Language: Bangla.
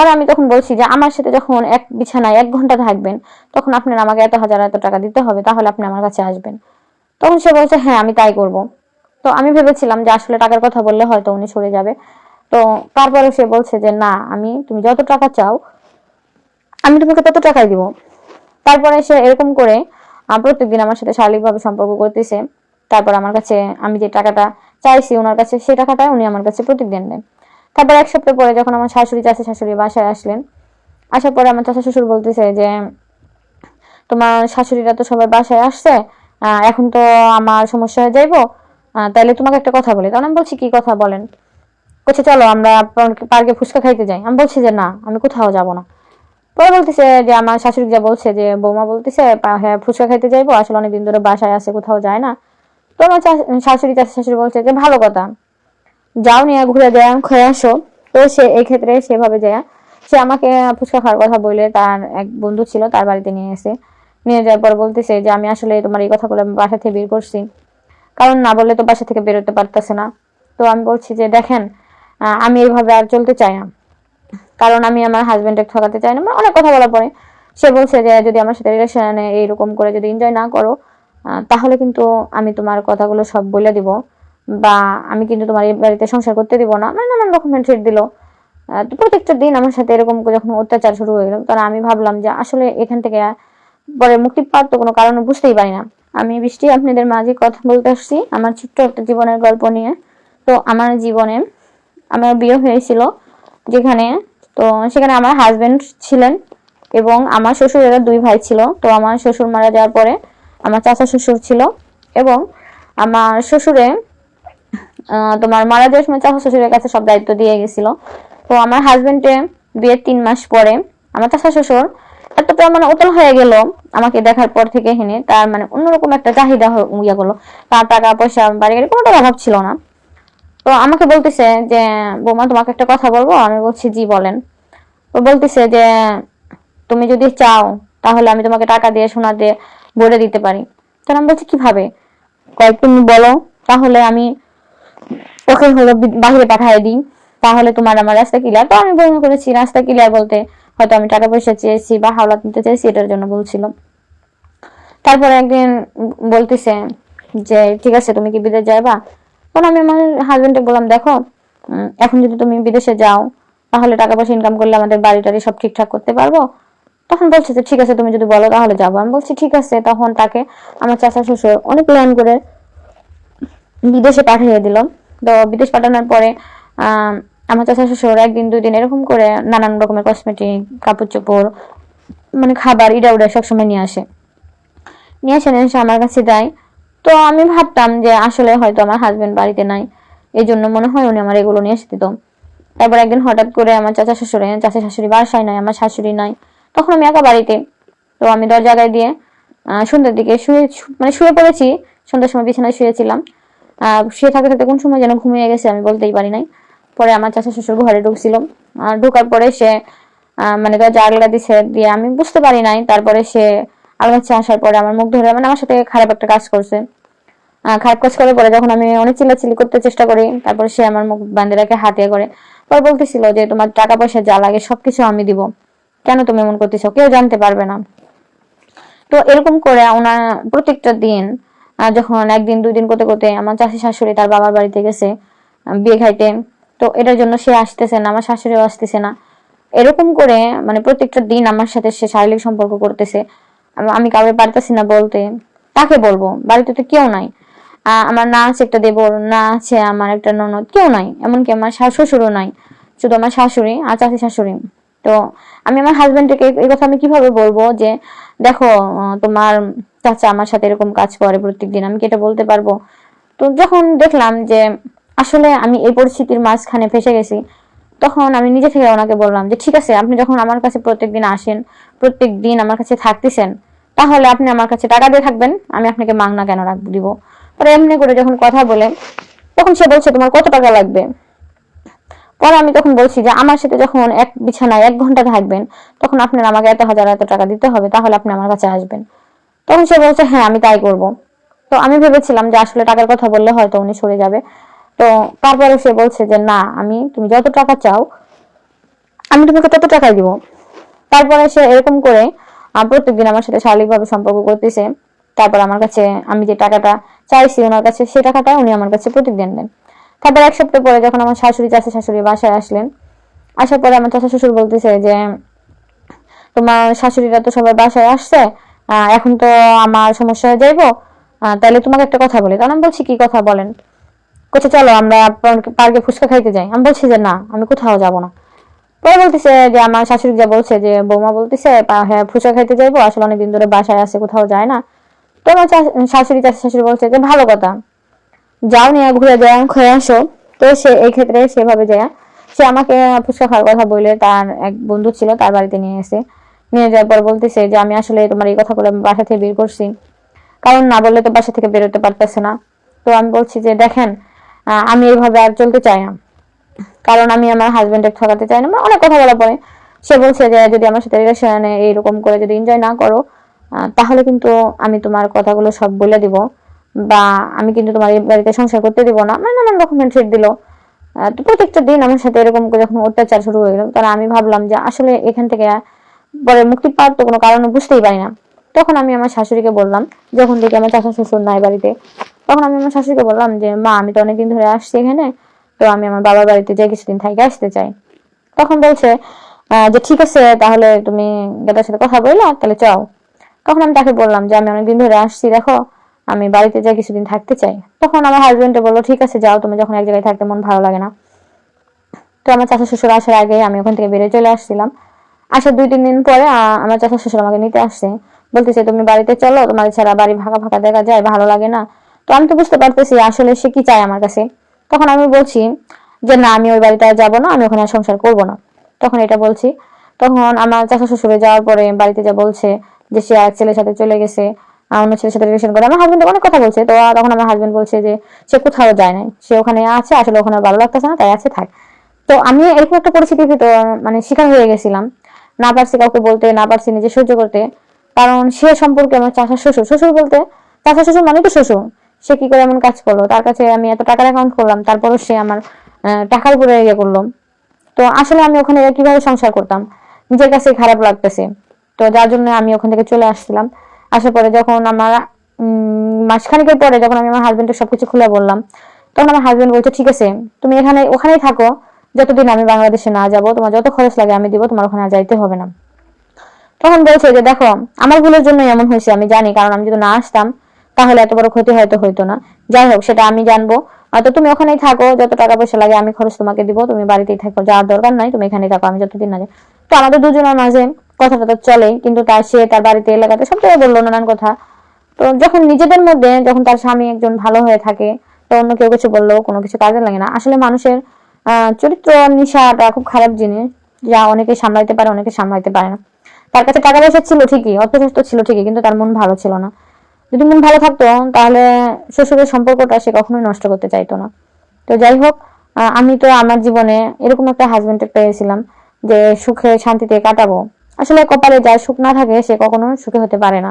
পরে আমি তখন বলছি যে, আমার সাথে যখন এক বিছানায় এক ঘণ্টা থাকবেন, তখন আপনার আমাকে এত হাজার, এত টাকা দিতে হবে, তাহলে আপনি আমার কাছে আসবেন। তখন সে বলছে হ্যাঁ আমি তাই করব। তো আমি ভেবেছিলাম যে, আসলে টাকার কথা বললে হয়তো উনি সরে যাবে। তো তারপরে সে বলছে যে, না, আমি, তুমি যত টাকা চাও, আমি তোমাকে তত টাকাই দিব। তারপরে সে এরকম করে প্রত্যেকদিন আমার সাথে শারীরিকভাবে সম্পর্ক করতেছে। তারপর আমার কাছে, আমি যে টাকাটা চাইছি ওনার কাছে সেই টাকাটা উনি আমার কাছে প্রতিদিন দেন। তারপর এক সপ্তাহ পরে যখন আমার শাশুড়ি চাষে শাশুড়ি বাসায় আসলেন, আসার পরে আমার চাচা শ্বশুর বলতেছে যে, তোমার শাশুড়িরা তো সবাই বাসায় আসছে এখন তো আমার সমস্যা হয়ে যাইবো তাইলে তোমাকে একটা কথা বলি। তখন আমি বলছি, কি কথা বলেন? বলছে, চলো, আমরা পার্কে- ফুচকা খাইতে যাই। আমি বলছি যে, না, আমি কোথাও যাব না। পরে বলতেছে যে, আমার শাশুড়ি যা বলছে যে, বৌমা বলতেছে হ্যাঁ ফুচকা খাইতে যাইবো, আসলে অনেকদিন ধরে বাসায় আছে, কোথাও যায় না। তো আমার শাশুড়ি চাষি শাশুড়ি বলছে যে, ভালো কথা। যাও নিয়ে ঘুরে যায় খেয়ে আসো। তো সে, এই ক্ষেত্রে সেভাবে যায়। সে আমাকে ফুচকা খাওয়ার কথা বলে তার এক বন্ধু ছিল, তার বাড়িতে নিয়ে এসে নিয়ে যাওয়ার পর বলতেছে যে, আমি আসলে তোমার এই কথাগুলো আমি বাসা থেকে বের করছি। কারণ না বললে তো বাসা থেকে বেরোতে পারতেছে না। তো আমি বলছি যে, দেখেন আমি এইভাবে আর চলতে চাই না। কারণ আমি আমার হাজবেন্ডকে ঠকাতে চাই না। মানে অনেক কথা বলার পরে সে বলছে যে, যদি আমার সাথে রিলেশনে এইরকম করে যদি এনজয় না করো তাহলে কিন্তু আমি তোমার কথাগুলো সব বলে দিব। বা আমি কিন্তু তোমার এই বাড়িতে সংসার করতে দিব না মানে নানান রকমের ট্রিট দিল। তো প্রত্যেকটা দিন আমার সাথে এরকম যখন অত্যাচার শুরু হয়ে গেল তখন আমি ভাবলাম যে আসলে এখান থেকে পরে মুক্তি পাওয়ার তো কোনো কারণ বুঝতেই পারি না। আমি বৃষ্টি, আপনাদের মাঝে কথা বলতে আসছি, আমার ছোট্ট একটা জীবনের গল্প নিয়ে। তো আমার জীবনে আমার বিয়ে হয়েছিল যেখানে, তো সেখানে আমার হাজব্যান্ড ছিলেন এবং আমার শ্বশুরেরা দুই ভাই ছিল। তো আমার শ্বশুর মারা যাওয়ার পরে আমার চাচা শ্বশুর ছিল এবং আমার শ্বশুরে তোমার মারা যাওয়ার সময় চাচা শ্বশুরের কাছে সব দায়িত্ব দিয়ে গেছিল। তো আমার হাজবেন্ডে বিয়ের তিন মাস পরে আমার চাচা শ্বশুর এতটা মানে উতল হয়ে গেল আমাকে দেখার পর থেকে তার মানে অন্যরকম একটা চাহিদা ইয়ে করল। তার টাকা, পয়সা, বাড়ি গাড়ি অভাব ছিল না। তো আমাকে বলতেছে যে, বৌমা, তোমাকে একটা কথা বলব? আমি বলছি, জি, বলেন। ও বলতেছে যে, তুমি যদি চাও, তাহলে আমি তোমাকে টাকা দিয়ে, সোনা দিয়ে ভরে দিতে পারি। তখন আমি বলছি, কীভাবে? কয়েক তুমি বলো, তাহলে আমি ওকে হলো বাহিরে পাঠিয়ে দিই, তাহলে তোমার আমার রাস্তা ক্লিয়ার তো আমি মনে করেছি, রাস্তা ক্লিয়ার বলতে হয়তো আমি টাকা পয়সা চেয়েছি বা হাওলাত নিতে চাইছি, এটার জন্য বলছিল তারপরে একদিন বলতেছে যে, ঠিক আছে, তুমি কি বিদেশ যাইবা? তখন আমি আমার হাজবেন্ডকে বললাম, দেখো এখন যদি তুমি বিদেশে যাও, তাহলে টাকা পয়সা ইনকাম করলে আমাদের বাড়ি টাড়ি সব ঠিকঠাক করতে পারব? তখন বলছে যে, ঠিক আছে, তুমি যদি বলো, তাহলে যাব। আমি বলছি, ঠিক আছে। তখন তাকে আমার চাচা শ্বশুর অনেক প্ল্যান করে বিদেশে পাঠিয়ে দিল। তো বিদেশ পাঠানোর পরে আমার চাচা শ্বশুর একদিন দুই দিন এরকম করে নানান রকমের কসমেটিক কাপড় চোপড় মানে খাবার ইডা উডা সবসময় নিয়ে আসে। নিয়ে আসে, নিয়ে এসে আমার কাছে দেয়। তো আমি ভাবতাম যে আসলে হয়তো আমার হাজবেন্ড বাড়িতে নাই। এই জন্য মনে হয় উনি আমার এগুলো নিয়ে এসে দিত। তারপর একদিন হঠাৎ করে আমার চাচা শ্বশুরে, চাচা শাশুড়ি বাসায় নাই, আমার শাশুড়ি নাই। তখন আমি একা বাড়িতে। তো আমি দরজা গায়ে দিয়ে সন্ধ্যের দিকে শুয়ে মানে শুয়ে পড়েছি। সন্ধ্যার সময় বিছানায় শুয়েছিলাম। শুয়ে থাকতে থাকতে কোন সময় যেন ঘুমিয়ে গেছে আমি বলতেই পারি নাই। পরে আমার চাচা শ্বশুর ঘরে ঢুকছিল। ঢোকার পরে সে মানে দরজা আগলা দিছে, দিয়ে আমি বুঝতে পারি নাই। তারপরে সে আলগাচ্ছে আসার পরে আমার মুখ ধরে মানে আমার সাথে খারাপ একটা কাজ করছে। খারাপ কাজ করে পরে যখন আমি অনেক চিল্লাচিল্লি করতে চেষ্টা করি, তারপরে সে আমার মুখ বান্ধে রেখে হাতে করে, পরে বলতেছিল যে তোমার টাকা পয়সা যা লাগে সবকিছু আমি দিব। কেন তুমি এমন করতেছো? কেউ জানতে পারবে না। তো এরকম করে ওনার প্রত্যেকটা দিন আহ, যখন একদিন দুই দিন করতে করতে আমার চাষি শাশুড়ি তার বাবার বাড়িতে গেছে বিয়ে খাইতে তো এটার জন্য সে আসতেছে না আমার শাশুড়িও আসতেছে না। এরকম করে মানে প্রত্যেকটা দিন আমার সাথে সে শারীরিক সম্পর্ক করতেছে। আমি কাউকে পারতেছি না বলতে। তাকে বলব বাড়িতে তো কেউ নাই। আমার না আছে একটা দেবর না আছে আমার একটা ননদ কেউ নাই। এমনকি আমার শ্বশুরও নাই। শুধু আমার শাশুড়ি আর চাষি শাশুড়ি। তো আমি আমার হাজবেন্ডকে এই কথা আমি কীভাবে বলব যে, দেখো তোমার চাচা আমার সাথে এরকম কাজ করে প্রত্যেকদিন, আমি কি এটা বলতে পারব? তো যখন দেখলাম যে, আসলে আমি এই পরিস্থিতির মাঝখানে ফেসে গেছি, তখন আমি নিজে থেকে ওনাকে বললাম যে, ঠিক আছে, আপনি যখন আমার কাছে প্রত্যেকদিন আসেন প্রত্যেক দিন আমার কাছে থাকতেছেন, তাহলে আপনি আমার কাছে টাকা দিয়ে থাকবেন, আমি আপনাকে মাংনা কেন রাখব দিব? পরে এমনি করে যখন কথা বলে, তখন সে বলছে, তোমার কত টাকা লাগবে? পরে আমি তখন বলছি যে, আমার সাথে যখন এক বিছানায় এক ঘণ্টা থাকবেন, তখন আপনার আমাকে এত হাজার, এত টাকা দিতে হবে, তাহলে আপনি আমার কাছে আসবেন। তখন সে বলছে হ্যাঁ আমি তাই করব। তো আমি ভেবেছিলাম যে, আসলে টাকার কথা বললে হয়তো উনি সরে যাবে। তো তারপরে সে বলছে যে, না, আমি, তুমি যত টাকা চাও, আমি তোমাকে তত টাকাই দিব। তারপরে সে এরকম করে প্রত্যেকদিন আমার সাথে শারীরিকভাবে সম্পর্ক করতেছে। তারপর আমার কাছে, আমি যে টাকাটা চাইছি ওনার কাছে, সে টাকাটা উনি আমার কাছে প্রত্যেকদিন দেন। তারপর এক সপ্তাহ পরে যখন আমার শাশুড়ি চাষা শাশুড়ি বাসায় আসলেন, আসার পরে আমার চাষা শ্বশুর বলতেছে যে, তোমার শাশুড়িরা তো সবাই বাসায় আসছে এখন তো আমার সমস্যা হয়ে যাইবো তাহলে তোমাকে একটা কথা বলি। তখন আমি বলছি, কি কথা বলেন? কোথাও চলো, আমরা পার্কে- ফুচকা খাইতে যাই। আমি বলছি যে, না, আমি কোথাও যাব না। পরে বলতেছে যে, আমার শাশুড়ি যা বলছে যে, বৌমা বলতেছে হ্যাঁ ফুচকা খাইতে যাইবো, আসলে অনেকদিন ধরে বাসায় আছে, কোথাও যায় না। তো আমার শাশুড়ি চাষি শাশুড়ি বলছে যে, ভালো কথা। যাও নিয়ে ঘুরে যায় খেয়ে আসো। তো সে এই ক্ষেত্রে সেভাবে যায়। সে আমাকে ফুচকা খাওয়ার কথা বলে তার এক বন্ধু ছিল, তার বাড়িতে নিয়ে এসে। নিয়ে যাওয়ার পর বলতেছে যে, আমি আসলে তোমার এই কথা আমি বাসা থেকে বের করছি। কারণ না বললে তো বাসা থেকে বেরোতে পারতেছে না। তো আমি বলছি যে, দেখেন আমি এইভাবে আর চলতে চাই না। কারণ আমি আমার হাজবেন্ডের ঠকাতে চাই না। মানে অনেক কথা বলার পরে সে বলছে যে, যদি আমার সাথে রিলেশনে এইরকম করে যদি এনজয় না করো তাহলে কিন্তু আমি তোমার কথাগুলো সব বলে দিব। বা আমি কিন্তু তোমার এই বাড়িতে সংসার করতে দিব না মানে নানান রকমের থ্রেট দিল। তো প্রত্যেকটা দিন আমার সাথে এরকম যখন অত্যাচার শুরু হয়ে গেল তখন আমি ভাবলাম যে আসলে এখান থেকে পরে মুক্তি পাওয়ার তো কোনো কারণ বুঝতেই পারি না। তখন আমি আমার শাশুড়িকে বললাম, যখন দেখি আমার চাচা শ্বশুর নাই বাড়িতে, তখন আমি আমার শাশুড়িকে বললাম যে, মা, আমি তো অনেকদিন ধরে আসছি এখানে, তো আমি আমার বাবার বাড়িতে যাই কিছুদিন থেকে আসতে চাই। তখন বলছে যে ঠিক আছে, তাহলে তুমি দাদার সাথে কথা বললা তাহলে চাও তখন আমি তাকে বললাম যে, আমি অনেকদিন ধরে আসছি, দেখো আমি বাড়িতে যাই, কিছুদিন থাকতে চাই। তখন আমার হাজবেন্ডে বলল, ঠিক আছে, যাও, তুমি যখন এক জায়গায় থাকতে মন ভালো লাগে না। তো আমার চাচা শ্বশুর আসার আগে আমি ওখান থেকে বেরিয়ে চলে আসছিলাম। আসার দুই, তিন দিন পরে আমার চাচা শ্বশুর আমাকে নিতে আসছে। বলতেছে, তুমি বাড়িতে চলো তোমার ছাড়া বাড়ি ফাঁকা ফাঁকা দেখা যায়, ভালো লাগে না। তো আমি তো বুঝতে পারতেছি, আসলে সে কি চায় আমার কাছে। তখন আমি বলছি যে, না, আমি ওই বাড়িতে আর যাব না, আমি ওখানে আর সংসার করব না। তখন এটা বলছি। তখন আমার চাচা শ্বশুরে যাওয়ার পরে বাড়িতে যা বলছে যে, সে এক ছেলের সাথে চলে গেছে। অন্য ছেলের সাথে রিলেশন করে, আমার হাজবেন্ড অনেক কথা বলছে। তো তখন আমার হাজবেন্ড বলছে যে, সে কোথাও যায় নাই। সে ওখানে আছে, আসলে ওখানে ভালো লাগতেছে না, তাই আছে, থাক। তো আমি এরকম একটা পরিস্থিতির ভিতর মানে শিকার হয়ে গেছিলাম। না পারছি কাউকে বলতে, না পারছি নিজে সহ্য করতে। কারণ সে সম্পর্কে আমার চাচা শ্বশুর। শ্বশুর বলতে, চাচা শ্বশুর মানে তো শ্বশুর। সে কি করে এমন কাজ করল? তার কাছে আমি এত টাকার অ্যাকাউন্ট করলাম, তারপরও সে আমার টাকার উপরে ইয়ে করল। তো আসলে আমি ওখানে কীভাবে সংসার করতাম? নিজের কাছে খারাপ লাগতেছে। তো যার জন্য আমি ওখান থেকে চলে আসছিলাম। আসার পরে যখন আমার মাসখানেকের পরে যখন আমি আমার হাজবেন্ডের সবকিছু খুলে বললাম, তখন আমার হাজবেন্ড বলছে, ঠিক আছে, তুমি এখানে, ওখানেই থাকো। যতদিন আমি বাংলাদেশে না যাব, তোমার যত খরচ লাগে আমি দিব, তোমার ওখানে যাইতে হবে না। তখন বলছে যে, দেখো, আমার ভুলের জন্য এমন হয়েছে, আমি জানি, কারণ আমি যদি না আসতাম, তাহলে এত বড় ক্ষতি হয়তো হইতো না। যাই হোক, সেটা আমি জানব। তো তুমি ওখানেই থাকো, যত টাকা পয়সা লাগে আমি খরচ তোমাকে দিব, তুমি বাড়িতেই থাকো, যাওয়ার দরকার নাই, তুমি এখানেই থাকো, আমি যতদিন না যাই। তো আমাদের দুজনের মাঝে কথাটা তো চলেই কিন্তু তার সে তার বাড়িতে এলাকাতে সব জায়গায় বলল নানান কথা। তো যখন নিজেদের মধ্যে যখন তার স্বামী একজন ভালো হয়ে থাকে, তো অন্য কেউ কিছু বলল কোনো কিছু কাজে লাগে না। আসলে মানুষের চরিত্র নিশাটা খুব খারাপ জিনিস, যা অনেকে সামলাইতে পারে, অনেকে সামলাইতে পারে না। তার কাছে টাকা পয়সা ছিল ঠিকই অর্থশস্ত ছিল ঠিকই, কিন্তু তার মন ভালো ছিল না। যদি মন ভালো থাকতো, তাহলে শ্বশুরের সম্পর্কটা সে কখনোই নষ্ট করতে চাইতো না। তো যাই হোক আমি তো আমার জীবনে এরকম একটা হাজবেন্ড পেয়েছিলাম, যে সুখে শান্তিতে কাটাবো। আসলে কপালে যা সুখ না থাকে সে কখনো সুখে হতে পারে না।